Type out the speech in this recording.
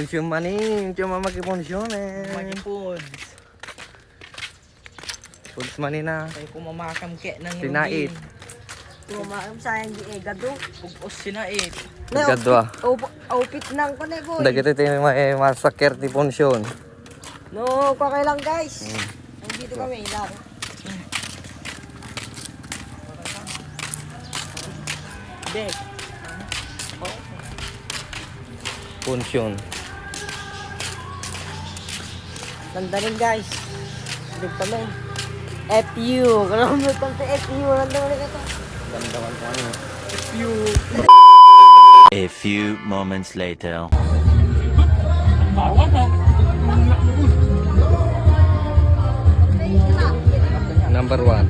Punsyon man eh. Cuma makipunsyon eh. Magipod. Puns man eh na. Kaya kumamakam ke ng Sinait. Tumaam sayang di ega do. Pugos sinait. Gadwa. Outfit nang ko na boy. Dagito ito yung may masakir ti punsyon. No, kakay lang guys. Nandito kami lang. Dek. Punsyon. Ganda rin guys. Dito kami. FU. Kailangan mo itong sa FU. Ganda mo rin ito. Ganda man po ano. A few moments later. Number one.